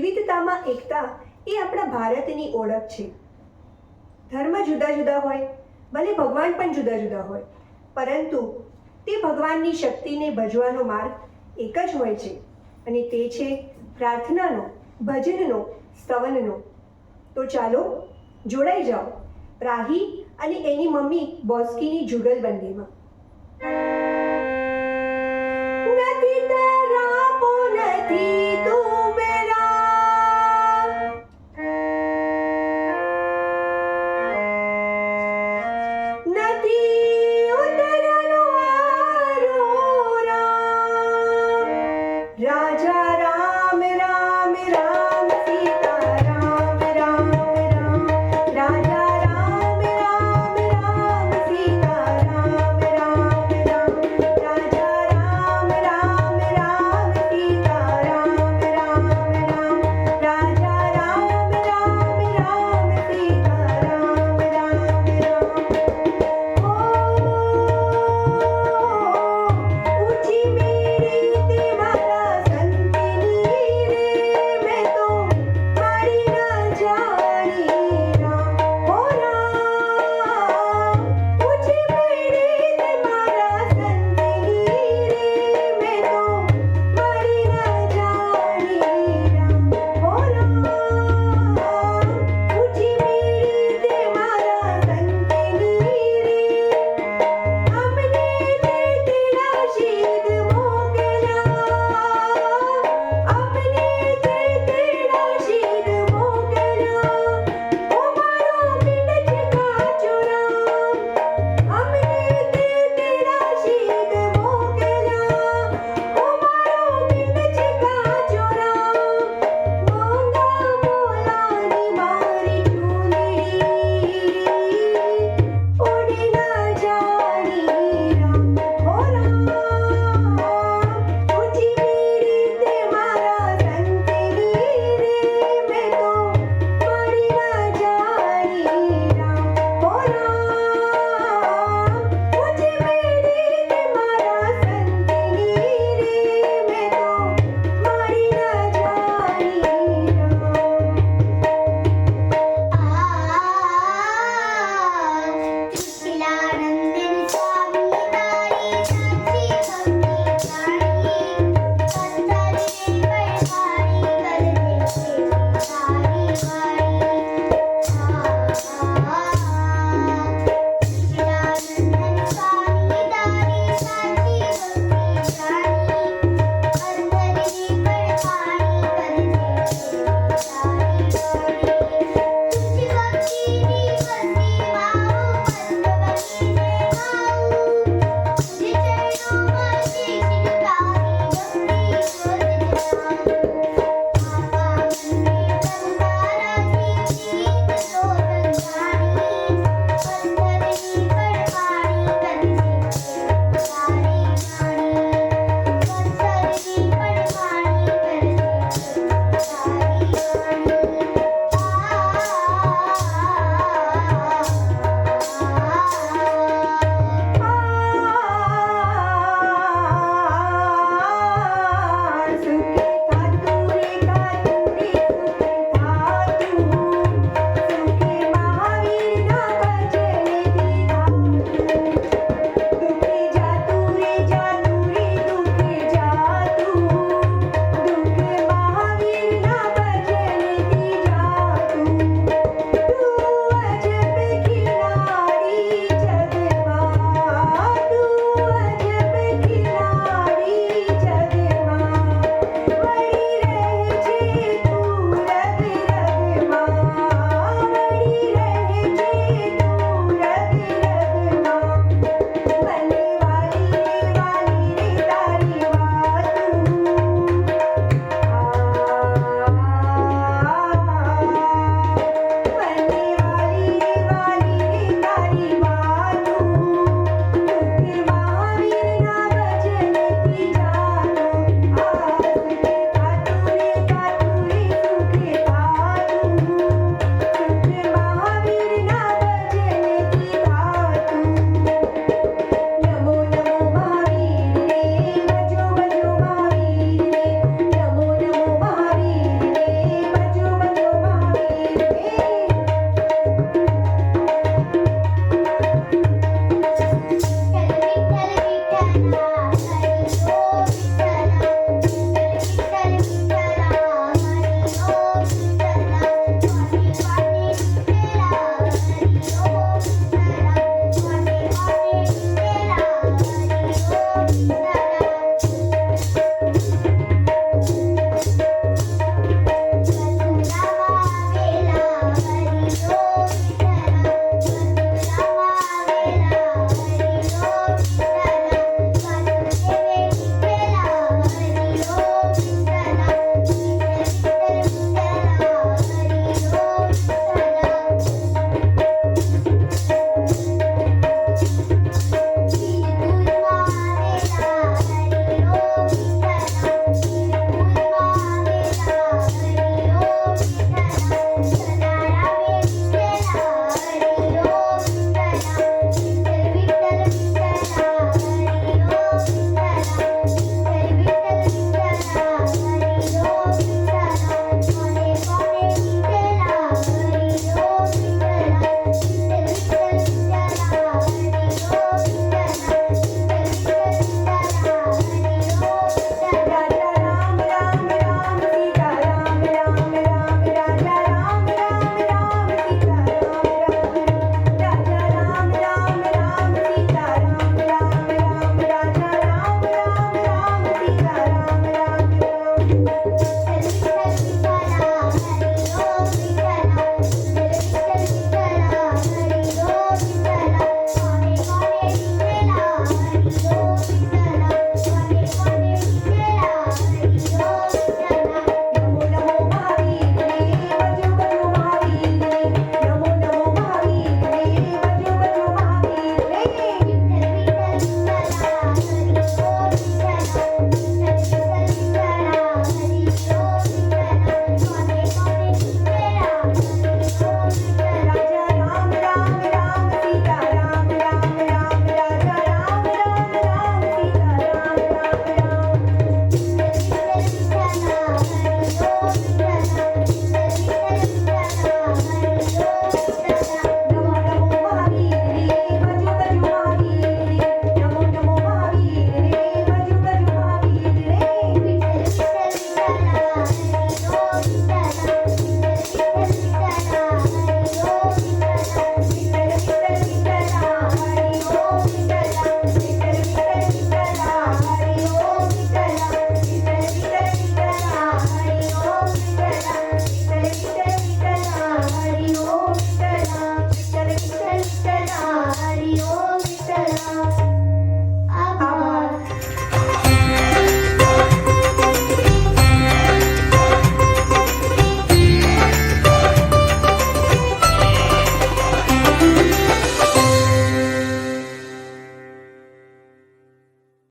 વિવિધતામાં એકતા એ આપણા ભારતની ઓળખ છે. ધર્મ જુદા જુદા હોય, ભલે ભગવાન પણ જુદા જુદા હોય, પરંતુ તે ભગવાનની શક્તિને ભજવાનો માર્ગ એક જ હોય છે અને તે છે પ્રાર્થનાનો, ભજનનો, સ્તવનનો. તો ચાલો જોડાઈ જાઓ, રાહી અને એની મમ્મી બોસ્કીની જુગલબંધીમાં. નથી, તારા નથી.